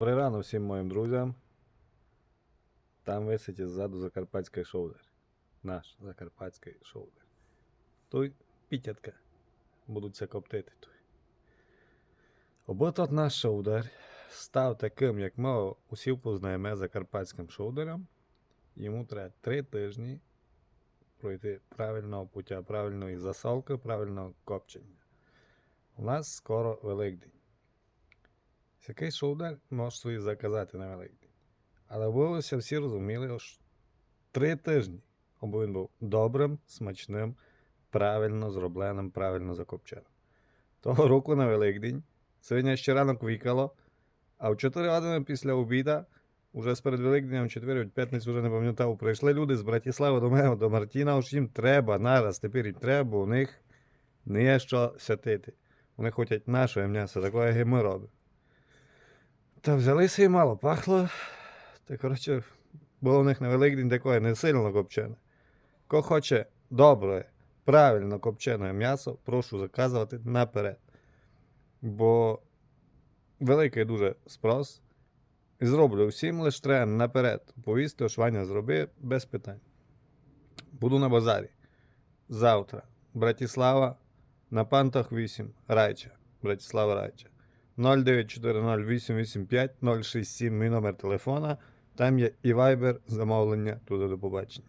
Добрий рано всім моїм друзям. Там висить ззаду закарпатський шоудер. Наш закарпатський шоудер. Той пітятка. Будуться коптити той. Обо тот наш шоудер став таким, як ми усі познаємо закарпатським шоудером. Йому треба три тижні пройти правильного пуття, правильної засолки, правильного копчення. У нас скоро Великдень. Який шоудер можеш собі заказати на Великдень. Але виявилося, всі розуміли, що три тижні, аби він був добрим, смачним, правильно зробленим, правильно закопченим. Того року на Великдень сьогодні ще ранок вікало, а в 4 години після обіда, уже з перед Великднем, 4 п'ятницю вже не пам'ятав, прийшли люди з Братислави до мене, до Мартіна, що їм треба, нараз, тепер їм треба, у них не є що святити. Вони хочуть наше м'ясо, такое, як ми робимо. Та взялися і мало пахло. Та, коротше, було у них на Великдень таке не сильно копчене. Хто хоче добре, правильно копчене м'ясо, прошу заказувати наперед. Бо великий дуже спрос. І зроблю всім лише треба наперед. Повісти, Ваня зроби без питань. Буду на базарі. Завтра. Братислава на Пантах 8. Райча. Братислава Райча. 0940885067 мій номер телефона. Там є і Viber замовлення. Туди до побачення.